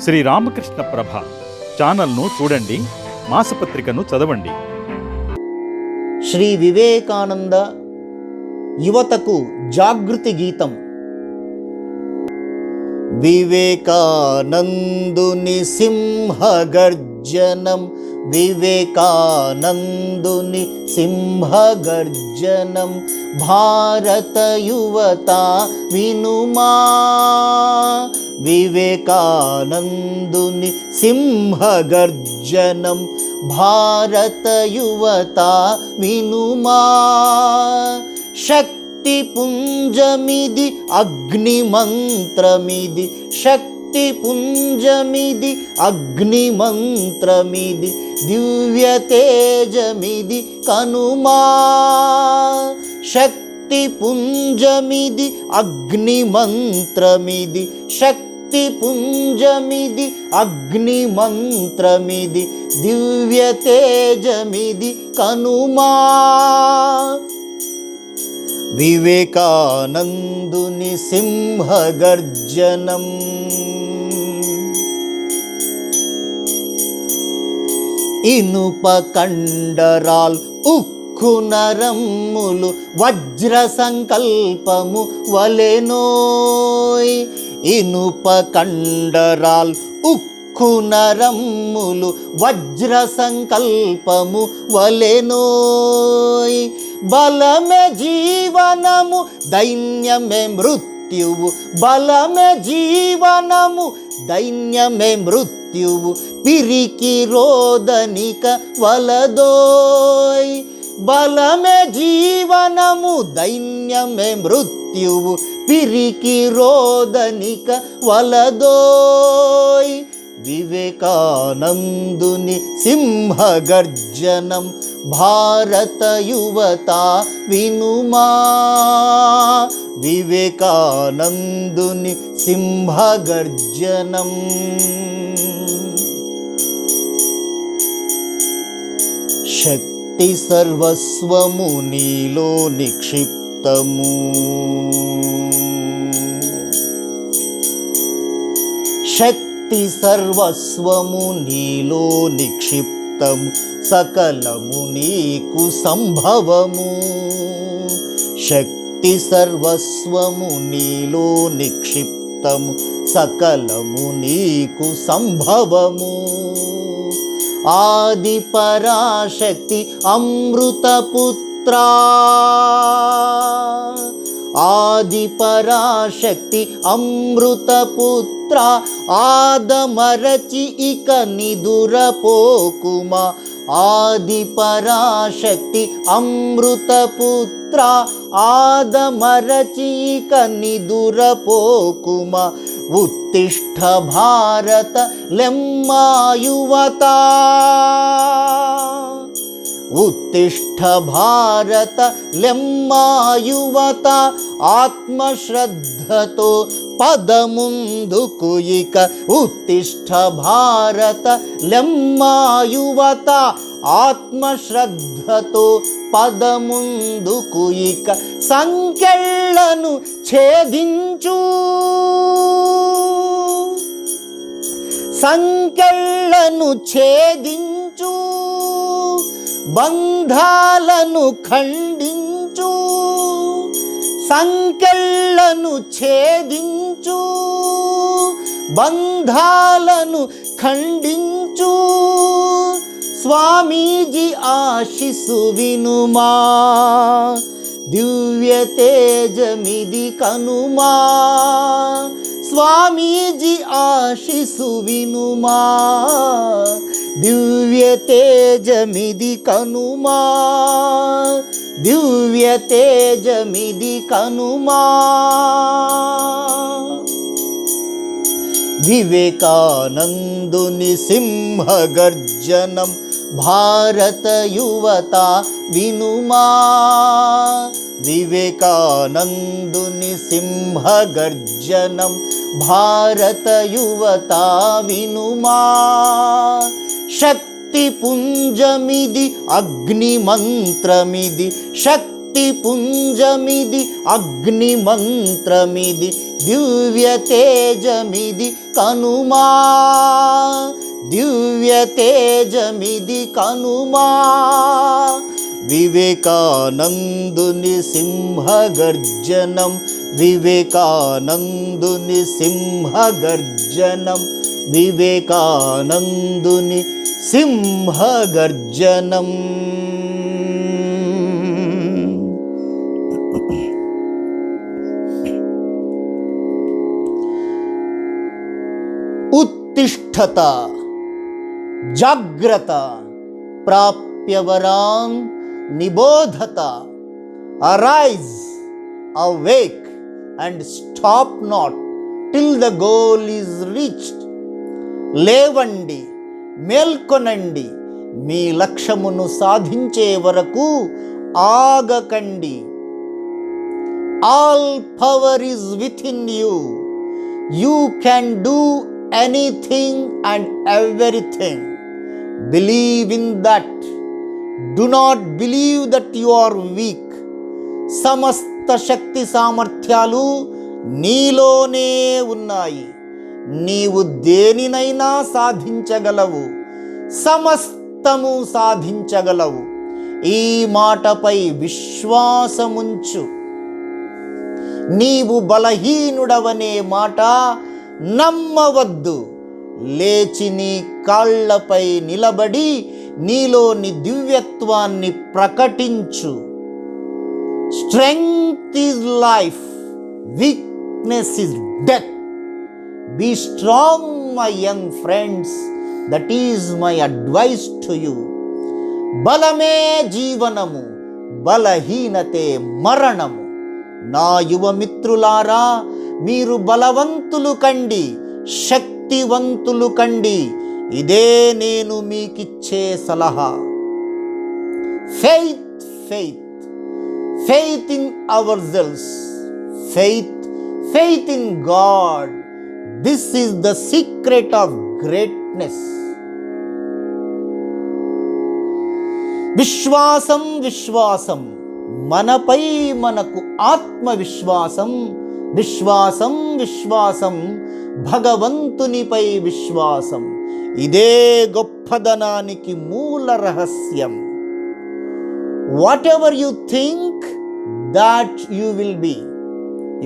శ్రీ రామకృష్ణ ప్రభ ఛానల్ను చూడండి మాసపత్రికను చదవండి. శ్రీ వివేకానంద యువతకు జాగృతి గీతం. వివేకానందుని సింహగర్జనం వివేకానందుని సింహగర్జనం భారత యువత వినుమా. వివేకానందుని సింహగర్జనం భారత యువత వినుమా. శక్తి పుంజమిది అగ్ని మంత్రమిది శక్తి పుంజమిది అగ్నిమంత్రమిది దివ్య తేజమిది కనుమా శక్తి పుంజమిది అగ్నిమంత్రమిది శక్తి పుంజమిది అగ్నిమంత్రమిది దివ్య తేజమిది కనుమా వివేకానందుని సింహగర్జనం. ఇనుప కండరాల్ ఉక్కు నరమ్ములు వజ్ర సంకల్పము వలెనోయ్. ఇనుప కండరాల్ ఉక్కు నరమ్ములు వజ్ర సంకల్పము వలెనోయ్. బలమే జీవనము దైన్యమే మృత్యువు బలమే జీవనము దైన్యమే మృత్యువు. పిరికి రోదనిక వలదోయ్. బలమే జీవనము దైన్యమే మృత్యువు. పిరికి రోదనిక వలదోయ్ వివేకానందుని సింహగర్జనం భారత యువత వినుమా. వివేకానందుని సింహగర్జనం. శక్తి సర్వస్వము నీలో నిక్షిప్తము. శక్తి సర్వస్వము నీలో నిక్షిప్తము సకలము నీకు సంభవము. శక్తి సర్వస్వము నీలో నిక్షిప్తము సకలము నీకు సంభవము. ఆది పరాశక్తి అమృతపుత్రా. ఆది పరాశక్తి అమృతపుత్ర ఆదమరచి ఇక నిదురపోకుమా. ఆది పరాశక్తి అమృతపుత్ర ఆదమరచి ఇక నిదురపోకుమా. ఉత్తిష్ట భారత లెమ్మాయువత ఉత్తిష్ట భారత లెమ్మాయువత ఆత్మశ్రద్ధతో పదముందుకు ఇక ఉత్తిష్ట భారత లెమ్మాయువత ఆత్మశ్రద్ధతో పదముందుకు ఇక సంఖ్యలను ఛేదించు సంఖ్యలను ఛేదించు బంధాలను ఖండించు సంకెళ్ళను ఛేదించు బంధాలను ఖండించు. స్వామీజీ ఆశిసు వినుమా దివ్య తేజమిది కనుమా. స్వామీజీ ఆశిసు వినుమా దివ్యతేజమిది కనుమా దివ్యతేజమిది కనుమా. వివేకానందుని సింహగర్జనం భారత యువత వినుమా వివేకానందుని సింహగర్జనం భారత యువత వినుమా. శక్తి పుంజమిది అగ్ని మంత్రమిది శక్తి పుంజమిది అగ్ని దివ్య తేజమిది కనుమా. దివ్య తేజమిది కనుమా. వివేకానందుని సింహగర్జనం. వివేకానందుని సింహగర్జనం. विवेकानन्दुनि सिंहगर्जनम्। उत्तिष्ठत जाग्रत प्राप्यवरान् निबोधत निबोधता arise awake and stop not till the goal is reach లేవండి మేల్కొనండి మీ లక్ష్యమును సాధించే వరకు ఆగకండి. All power is with in you you can do anything and everything believe in that do not believe that you are weak సమస్త శక్తి సామర్థ్యాలు నీలోనే ఉన్నాయి నీవు దేనినైనా సాధించగలవు. సమస్తము సాధించగలవు. ఈ మాటపై విశ్వాసముంచు. నీవు బలహీనుడవనే మాట నమ్మవద్దు. లేచి నీ కాళ్ళపై నిలబడి నీలోని దివ్యత్వాన్ని ప్రకటించు. Strength is life weakness is death be strong my young friends that is my advice to you బలమే జీవనము బలహీనతే మరణము. నా యువ మిత్రులారా మీరు బలవంతులు కండి శక్తివంతులు కండి. ఇదే నేను మీకిచ్చే సలహా. Faith faith faith in ourselves faith faith in God this is the secret of greatness విశ్వాసం విశ్వాసం. మనపై మనకు ఆత్మవిశ్వాసం విశ్వాసం విశ్వాసం. భగవంతునిపై విశ్వాసం. ఇదే గొప్పదనానికి మూల రహస్యం. Whatever you think that you will be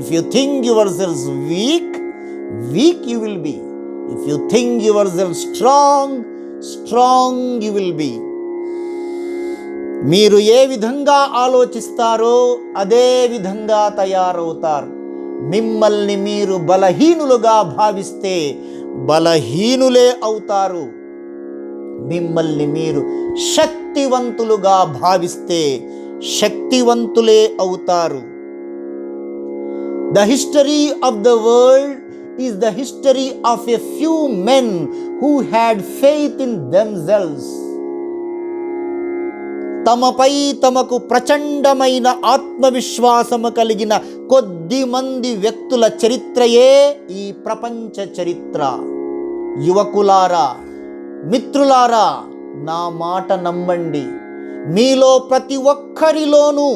if you think yourselves weak weak you will be if you think yourself strong strong you will be మీరు ఏ విధంగా ఆలోచిస్తారో అదే విధంగా తయారవుతారు. మిమ్మల్ని మీరు బలహీనులుగా భావిస్తే బలహీనులే అవుతారు. మిమ్మల్ని మీరు శక్తివంతులుగా భావిస్తే శక్తివంతులే అవుతారు. The history of the world is the history of a few men who had faith in themselves తమపై తమకు ప్రచండమైన ఆత్మవిశ్వాసము కలిగిన కొద్ది మంది వ్యక్తుల చరిత్రయే ఈ ప్రపంచ చరిత్ర. యువకులారా మిత్రులారా నా మాట నమ్మండి. మీలో ప్రతి ఒక్కరిలోనూ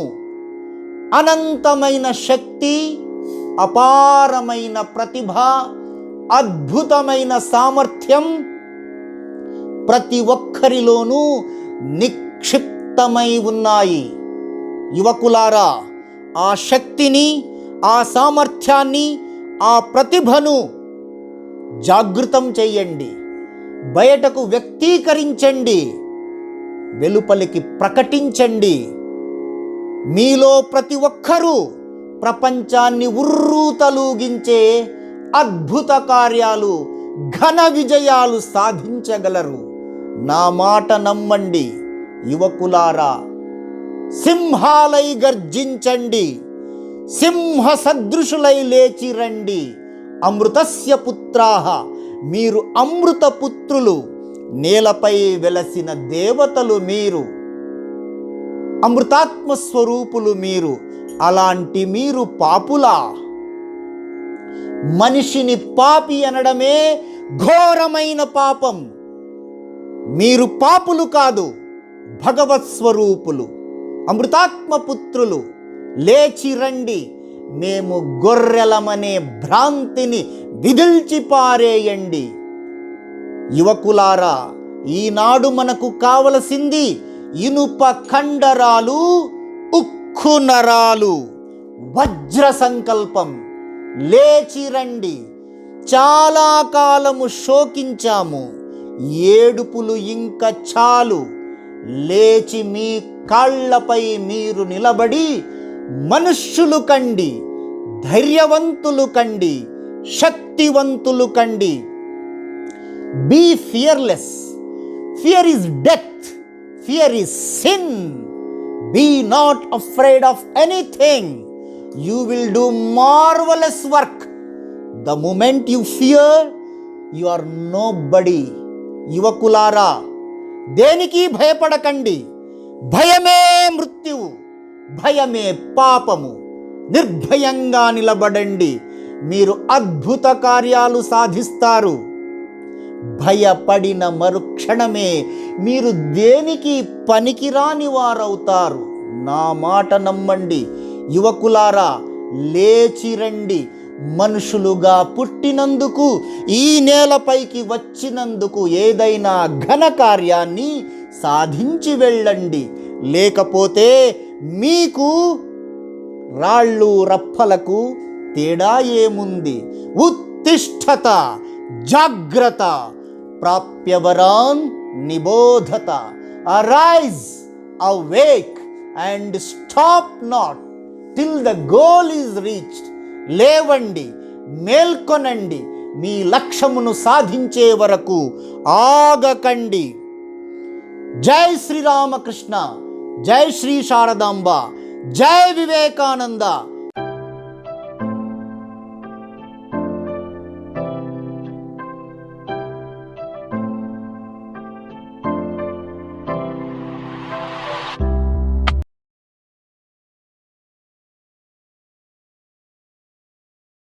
అనంతమైన శక్తి అపారమైన ప్రతిభ అద్భుతమైన సామర్థ్యం. ప్రతి ఒక్కరిలోనూ నిక్షిప్తమై ఉన్నాయి. యువకులారా ఆ శక్తిని ఆ సామర్థ్యాన్ని ఆ ప్రతిభను జాగృతం చేయండి. బయటకు వ్యక్తీకరించండి. వెలుపలికి ప్రకటించండి. మీలో ప్రతి ఒక్కరూ ప్రపంచాన్ని ఉర్రూతలూగించే అద్భుత కార్యాలు ఘన విజయాలు సాధించగలరు. నా మాట నమ్మండి యువకులారా. సింహాలై గర్జించండి సింహ సదృశులై లేచి రండి. అమృతస్య పుత్రాహ మీరు అమృత పుత్రులు నేలపై వెలసిన దేవతలు మీరు. అమృతాత్మ స్వరూపులు మీరు అలాంటి మీరు పాపులా. మనిషిని పాపి అనడమే ఘోరమైన పాపం. మీరు పాపులు కాదు భగవత్ స్వరూపులు అమృతాత్మ పుత్రులు. లేచి రండి మేము గొర్రెలమనే భ్రాంతిని విదిల్చి పారేయండి. యువకులారా ఈనాడు మనకు కావలసింది ఇనుప కండరాలు ఉక్కు నరాలు వజ్ర సంకల్పం. లేచి రండి. చాలా కాలము శోకించాము. ఏడుపులు ఇంక చాలు. లేచి మీ కాళ్ళపై మీరు నిలబడి మనుష్యులు కండి ధైర్యవంతులు కండి శక్తివంతులు కండి. Be fearless fear is death fear is sin be not afraid of anything you will do marvellous work the moment you fear you are nobody యువకులారా దేనికి భయపడకండి? భయమే మృత్యువు భయమే పాపము. నిర్భయంగా నిలబడండి. మీరు అద్భుత కార్యాలు సాధిస్తారు. భయపడిన మరుక్షణమే మీరు దేనికి పనికిరాని వారవుతారు? నా మాట నమ్మండి. యువకులారా లేచిరండి మనుషులుగా పుట్టినందుకు ఈ నేలపైకి వచ్చినందుకు ఏదైనా ఘన కార్యాన్ని సాధించి వెళ్ళండి. లేకపోతే మీకు రాళ్ళు రప్పలకు తేడా ఏముంది? ఉత్తిష్టత జాగ్రత్త ప్రాప్యవరాన్ నిబోధత. Arise awake and stop not till the goal is reached లేవండి మేల్కొనండి మీ లక్ష్యమును సాధించే వరకు ఆగకండి. జై శ్రీరామకృష్ణ జై శ్రీ శారదాంబ జై వివేకానంద.